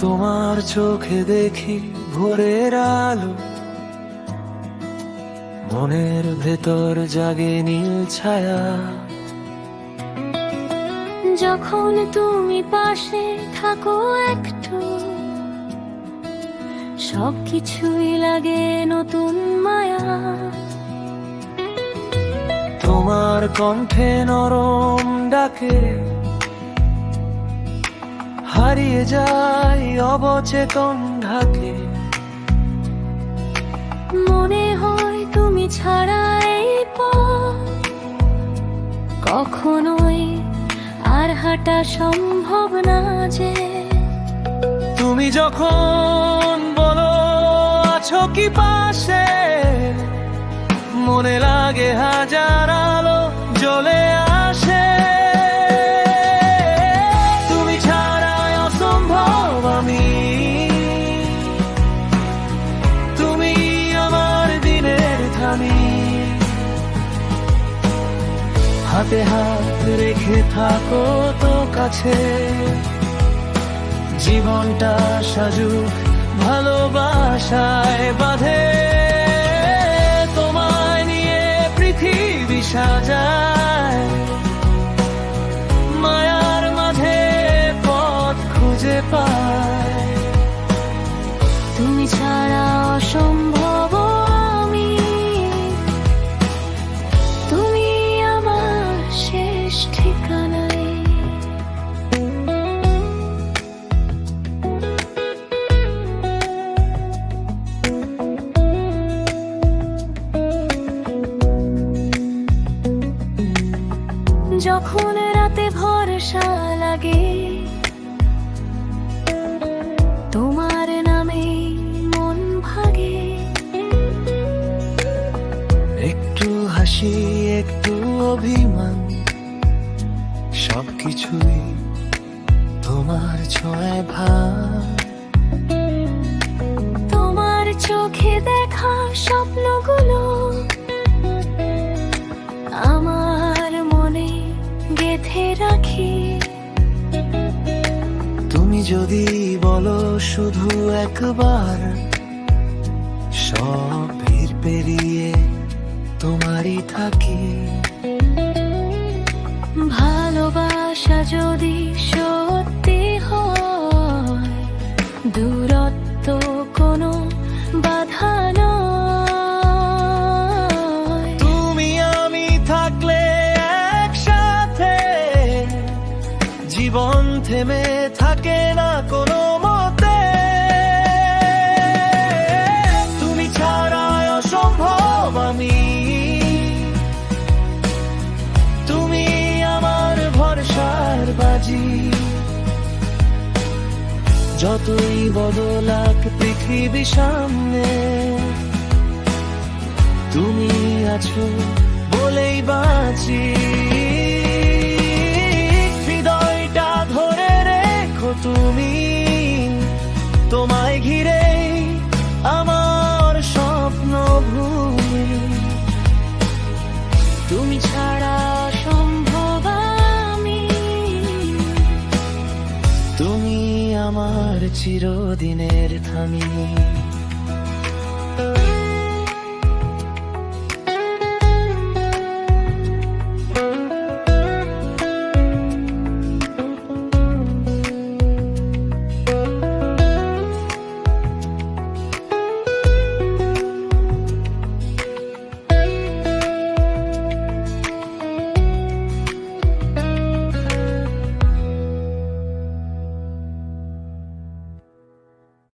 তোমার চোখে দেখি ভোরের আলো। মনের ভেতর জাগে নীল ছায়া। যখন তুমি পাশে থাকো একটু সব কিছুই লাগে নতুন মায়া। তোমার কণ্ঠে নরম ডাকে হারিয়ে যাই অবচেতন ঢাকে। মনে হয় তুমি ছাড়া এই কখনোই আর হাঁটা সম্ভব না যে। তুমি যখন বলো আছো কি পাশে? মনে লাগে হাজার হাতে হাত রেখে থাকো তো কাছে। জীবনটা সাজু ভালোবাসায় বাঁধে। তোমায় নিয়ে পৃথিবী সাজায় লাগে। তোমার নামে মন ভাগে। একটু হাসি একটু অভিমান সবকিছুই তোমার ছোঁয়ায় ভাব তোমার চোখে দেখা স্বপ্নগুলো যদি বলো শুধু একবার সব ভিড় পেরিয়ে তোমারই থাকি। ভালোবাসা যদি থেমে থাকে না কোনো মতে। তুমি ছাড়া অসম্ভব আমি। তুমি আমার ভরসার বাজি। যতই বদলাক পৃথিবী সামনে, তুমি আছো বলেই বাঁচি। চিরদিনের থামি